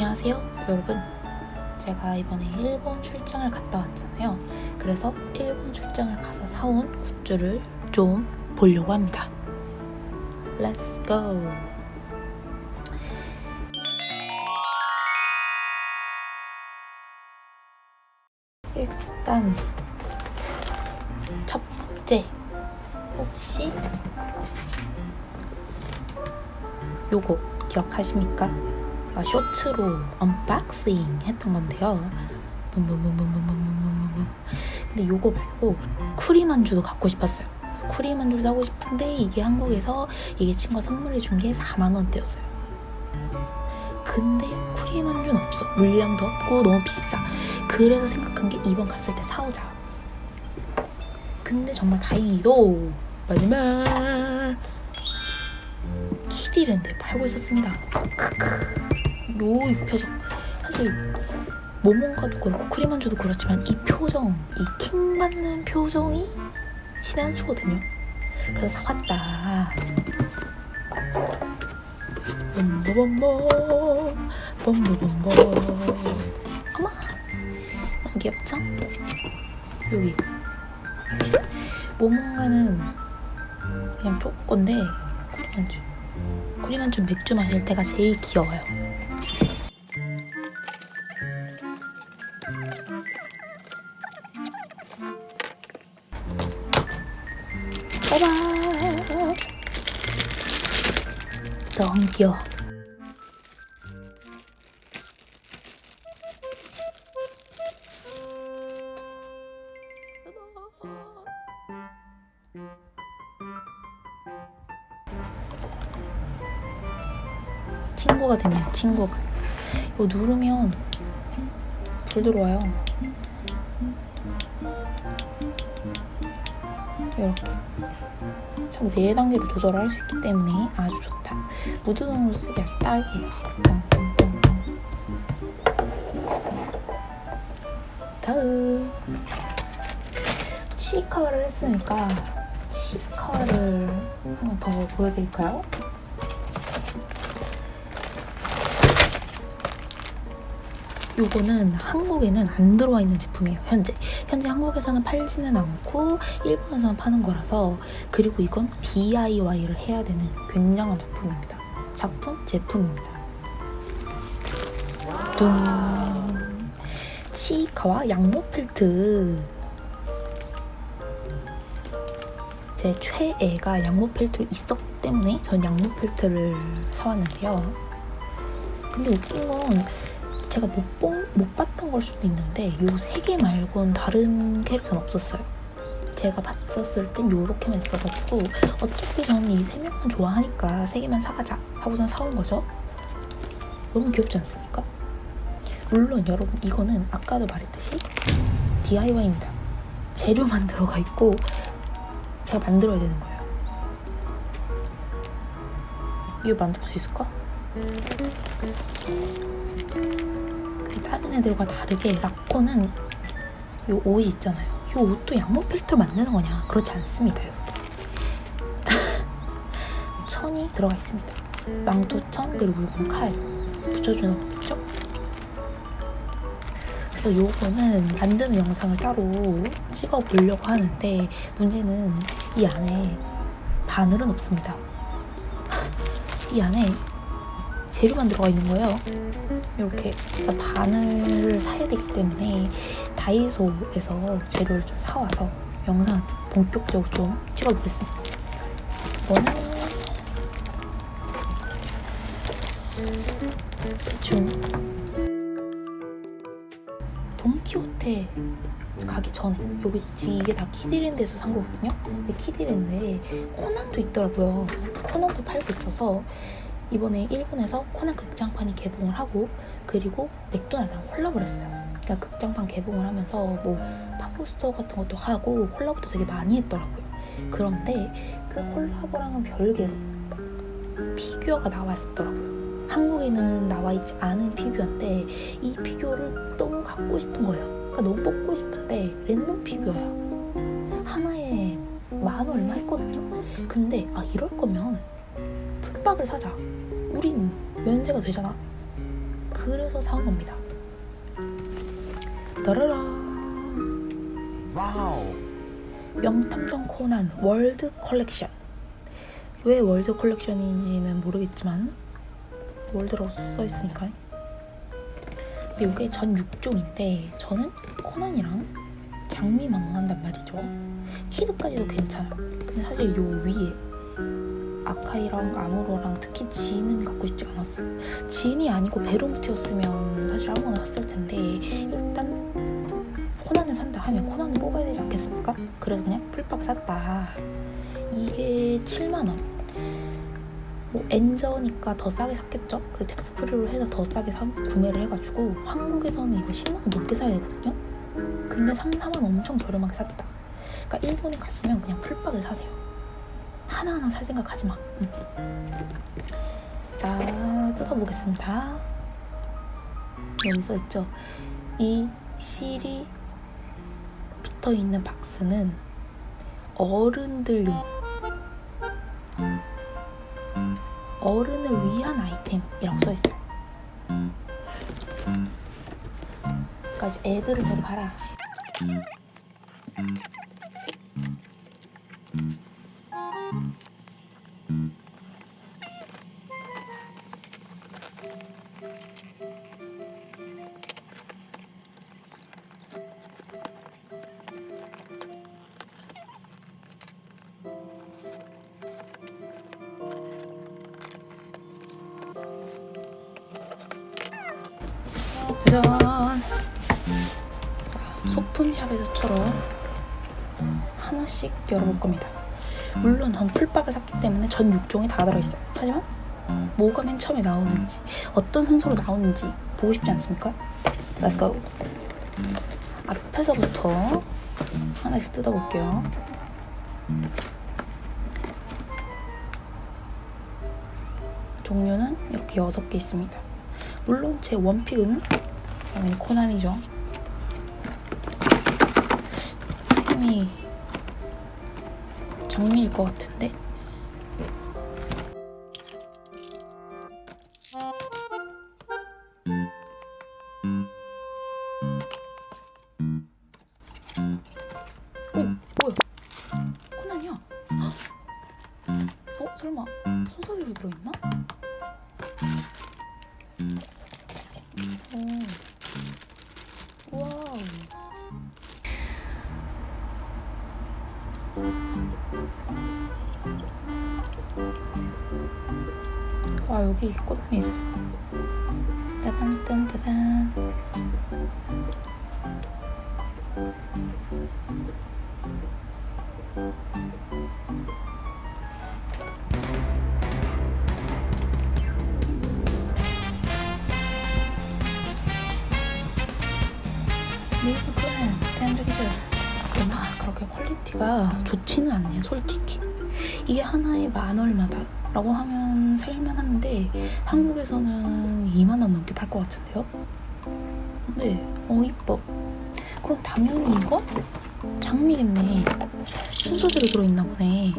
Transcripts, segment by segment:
안녕하세요, 여러분. 제가 이번에 일본 출장을 갔다 왔잖아요. 그래서 일본 출장을 가서 사온 굿즈를 좀 보려고 합니다. Let's go. 일단 첫 번째 혹시 요거 기억하십니까? 제가 쇼츠로 언박싱 했던 건데요. 뭐, 뭐, 뭐, 근데 요거 말고 쿠리만주도 갖고 싶었어요. 쿠리만주를 사고 싶은데 이게 한국에서 이게 친구가 선물해준 게 4만원대였어요. 근데 쿠리만주는 없어. 물량도 없고 너무 비싸. 그래서 생각한 게 이번 갔을 때 사오자. 근데 정말 다행히도 마지막 키디랜드에 팔고 있었습니다. 크크. 요이 표정. 사실 모몬가도 그렇고 크리만주도 그렇지만 이 표정, 이 킹 받는 표정이 신의 한 수거든요. 그래서 사왔다. 봄봄봄봄 봄봄봄봄 어머 너무 귀엽죠? 여기 모몬가는 그냥 쪼꼬인데 쿠리만주 쿠리만주 맥주 마실 때가 제일 귀여워요. 짜잔! 너무 귀여워. 친구가 되네요, 친구가. 이거 누르면 불 들어와요. 이렇게. 총 4단계로 조절을 할 수 있기 때문에 아주 좋다. 무드등으로 쓰기 아주 딱이에요. 다음. 치카를 했으니까 치카를 하나 더 보여드릴까요? 요거는 한국에는 안 들어와 있는 제품이에요 현재. 현재 한국에서는 팔지는 않고 일본에서만 파는 거라서 그리고 이건 DIY를 해야 되는 굉장한 작품입니다. 작품 제품입니다. 둥 치카와 양모 필트. 제 최애가 양모 필트 있었기 때문에 전 양모 필트를 사왔는데요. 근데 웃긴 건 제가 못, 본, 못 봤던 걸 수도 있는데 요 세 개 말고는 다른 캐릭터는 없었어요. 제가 봤었을 땐 요렇게만 있어가지고 어차피 저는 이 세 명만 좋아하니까 세 개만 사가자 하고선 사온 거죠. 너무 귀엽지 않습니까? 물론 여러분 이거는 아까도 말했듯이 DIY입니다. 재료만 들어가 있고 제가 만들어야 되는 거예요. 이거 만들 수 있을까? 다른 애들과 다르게 라코는 이 옷이 있잖아요. 이 옷도 양모 필터 만드는 거냐? 그렇지 않습니다. 천이 들어가 있습니다. 망토천 그리고 이건 칼 붙여주는 거죠. 그래서 요거는 만드는 영상을 따로 찍어 보려고 하는데 문제는 이 안에 바늘은 없습니다. 이 안에 재료만 들어가 있는 거예요. 이렇게 그래서 바늘을 사야 되기 때문에 다이소에서 재료를 좀 사와서 영상 본격적으로 좀 찍어보겠습니다. 이거는 대충 돈키호테 가기 전에 여기 지금 이게 다 키디랜드에서 산 거거든요. 근데 키디랜드에 코난도 있더라고요. 코난도 팔고 있어서 이번에 일본에서 코난 극장판이 개봉을 하고 그리고 맥도날드랑 콜라보를 했어요. 그러니까 극장판 개봉을 하면서 뭐 팝포스터 같은 것도 하고 콜라보도 되게 많이 했더라고요. 그런데 그 콜라보랑은 별개로 피규어가 나와 있었더라고요. 한국에는 나와 있지 않은 피규어인데 이 피규어를 너무 갖고 싶은 거예요. 그러니까 너무 뽑고 싶은데 랜덤 피규어야. 하나에 만 얼마 했거든요. 근데 아 이럴 거면 풀박을 사자. 우린 면세가 되잖아. 그래서 사온 겁니다. 따라란 와우. 명탐정 코난 월드 컬렉션 왜 월드 컬렉션인지는 모르겠지만 월드라고 써 있으니까 근데 이게 전 6종인데 저는 코난이랑 장미만 원한단 말이죠 키드까지도 괜찮아요 근데 사실 요 위에 아카이랑 아무로랑 특히 지인은 갖고 싶지 않았어요 지인이 아니고 베론트였으면 사실 아무거나 샀을 텐데 일단 코난을 산다 하면 코난을 뽑아야 되지 않겠습니까? 그래서 그냥 풀밥을 샀다. 이게 7만 원. 뭐 엔저니까 더 싸게 샀겠죠? 그리고 텍스 프리로 해서 더 싸게 사, 구매를 해가지고 한국에서는 이거 10만 원 넘게 사야 되거든요? 근데 3, 4만 엄청 저렴하게 샀다. 그러니까 일본에 가시면 그냥 풀밥을 사세요. 하나하나 살 생각 하지 마. 응. 자, 뜯어보겠습니다. 여기 써있죠? 이 실이 붙어 있는 박스는 어른들용 어른을 위한 아이템이라고 써 있어요. 그러니까 애들은 저리 가라. 소품샵에서처럼 하나씩 열어볼 겁니다. 물론 전 풀밥을 샀기 때문에 전 6종이 다 들어있어요. 하지만 뭐가 맨 처음에 나오는지 어떤 순서로 나오는지 보고 싶지 않습니까? Let's go. 앞에서부터 하나씩 뜯어볼게요. 종류는 이렇게 6개 있습니다. 물론 제 원픽은 당연히 코난이죠. 이름이 장미일 것 같은데. 오, 뭐야? 코난이야. 어, 설마 순서대로 들어있나? 오. 와 여기 꽃이 있어. 따단 따단 따단. 미국은. 근데 막 그렇게 퀄리티가 좋지는 않네요, 솔직히. 이게 하나에 만 얼마다 라고 하면 살만한데 한국에서는 2만 원 넘게 팔 것 같은데요? 네, 어 이뻐. 그럼 당연히 이거 장미겠네. 순서대로 들어있나 보네.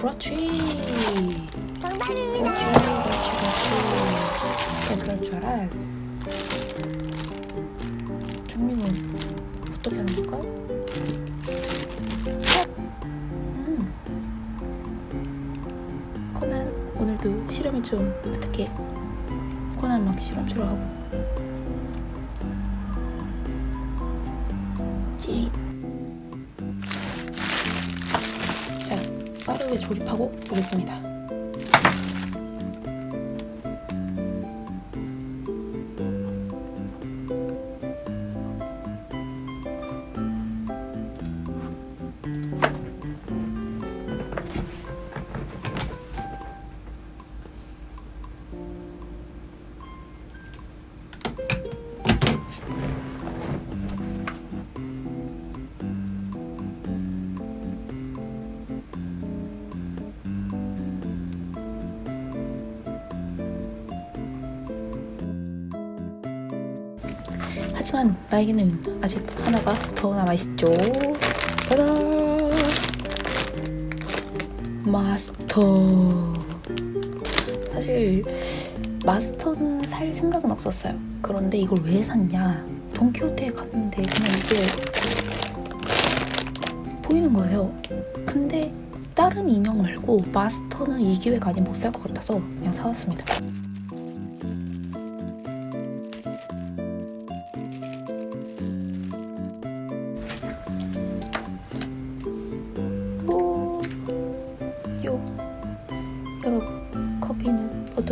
그렇지. 정답입니다. 그렇지, 그렇지, 그렇지. 그럴 줄 알았어. 장미는 실험을 좀 부탁해. 코난 막 실험 싫어하고. 찌릿. 자, 빠르게 조립하고 보겠습니다. 하지만 나에게는 아직 하나가 더 남아있죠. 짜잔! 마스터. 사실 마스터는 살 생각은 없었어요. 그런데 이걸 왜 샀냐? 돈키호테에 갔는데 그냥 이게 보이는 거예요. 근데 다른 인형 말고 마스터는 이 기회가 아니면 못살 것 같아서 그냥 사왔습니다.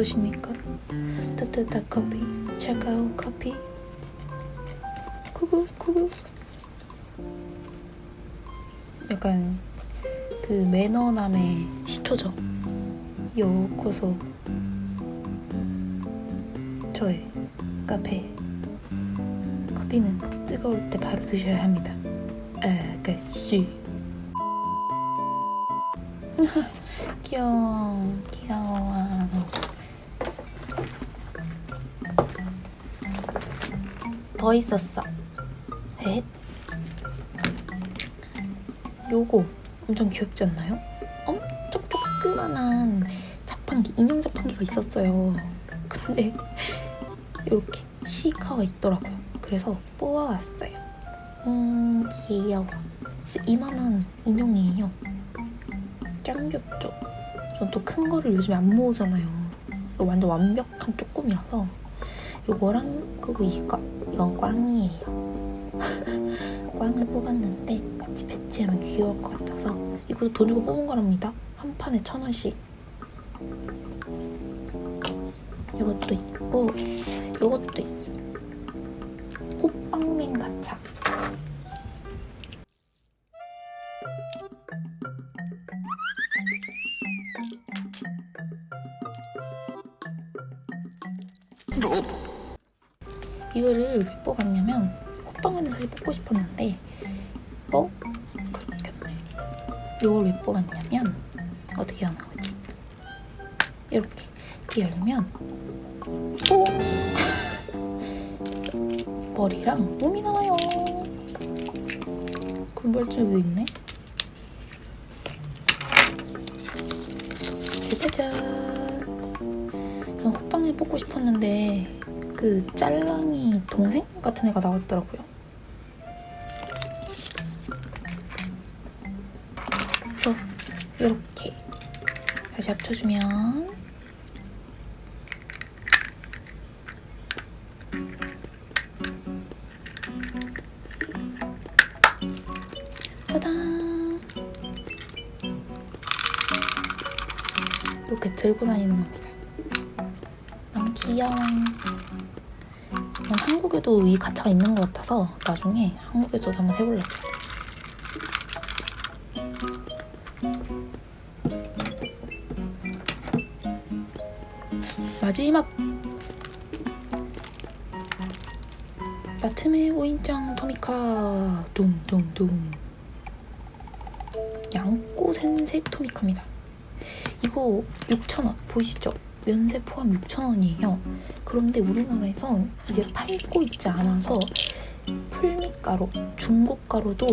어떠십니까? 따뜻한 커피, 차가운 커피. 구구, 구구. 약간 그 매너남의 시초죠. 요코소 저의 카페 커피는 뜨거울 때 바로 드셔야 합니다. 아가씨 귀여워 귀여워 더 있었어 셋 요거 엄청 귀엽지 않나요? 엄청 조그만한 자판기, 인형 자판기가 있었어요. 근데 이렇게 시카가 있더라고요. 그래서 뽑아왔어요. 음, 귀여워. 이만한 인형이에요. 짱 귀엽죠? 전 또 큰 거를 요즘에 안 모으잖아요. 완전 완벽한 쪼꼬미라서 요거랑 그리고 이거 이건 꽝이에요. 꽝을 뽑았는데 같이 배치하면 귀여울 것 같아서 이것도 돈 주고 뽑은 거랍니다. 한 판에 천 원씩. 이것도 있고 이것도 있어. 싶었는데 어? 그렇겠네. 이걸 왜 뽑았냐면 어떻게 하는 거지? 이렇게 열면 오! 머리랑 몸이 나와요. 금발줄도 있네. 짜자잔. 저는 호빵을 뽑고 싶었는데 그 짤랑이 동생 같은 애가 나왔더라고요. 다시 합쳐주면 짜잔 이렇게 들고 다니는 겁니다. 너무 귀여워. 난 한국에도 이 가차가 있는 것 같아서 나중에 한국에서도 한번 해보려고. 마지막 나츠메 우인짱 토미카 둥둥둥 양꼬 센세 토미카입니다. 이거 6,000원 보이시죠? 면세 포함 6,000원이에요. 그런데 우리나라에선 이게 팔고 있지 않아서 풀미가로 중고가로도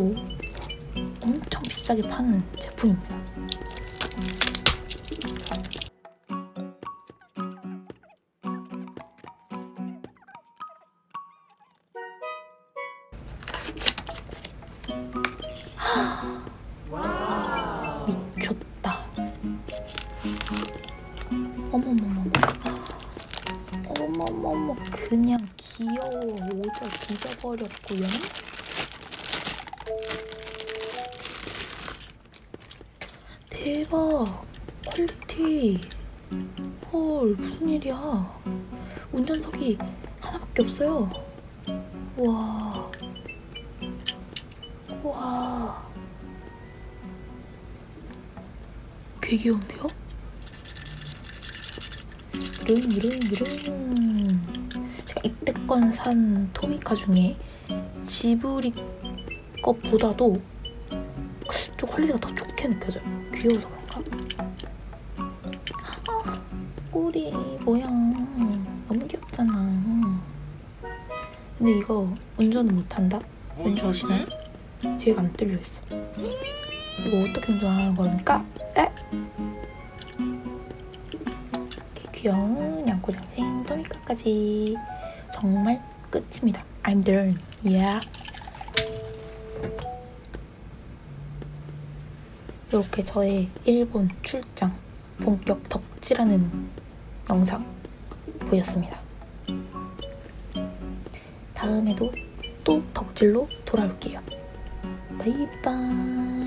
엄청 비싸게 파는 제품입니다. 귀여워. 오져 뒤져버렸고요. 대박. 퀄리티. 헐, 무슨 일이야. 운전석이 하나밖에 없어요. 와. 와. 꽤 귀여운데요? 이런 이런 이런 이때껏 산 토미카 중에 지브리 것보다도 좀 퀄리티가 더 좋게 느껴져요 귀여워서 그런가? 아 꼬리 뭐야 너무 귀엽잖아 근데 이거 운전은 못한다? 왠지 아시나요? 뒤에가 안 뚫려 있어 이거 어떻게 운전하는 겁니까? 에? 귀여운 양꼬장생 토미카까지 정말 끝입니다. I'm done. Yeah. 이렇게 저의 일본 출장 본격 덕질하는 영상 보였습니다. 다음에도 또 덕질로 돌아올게요. 바이바이.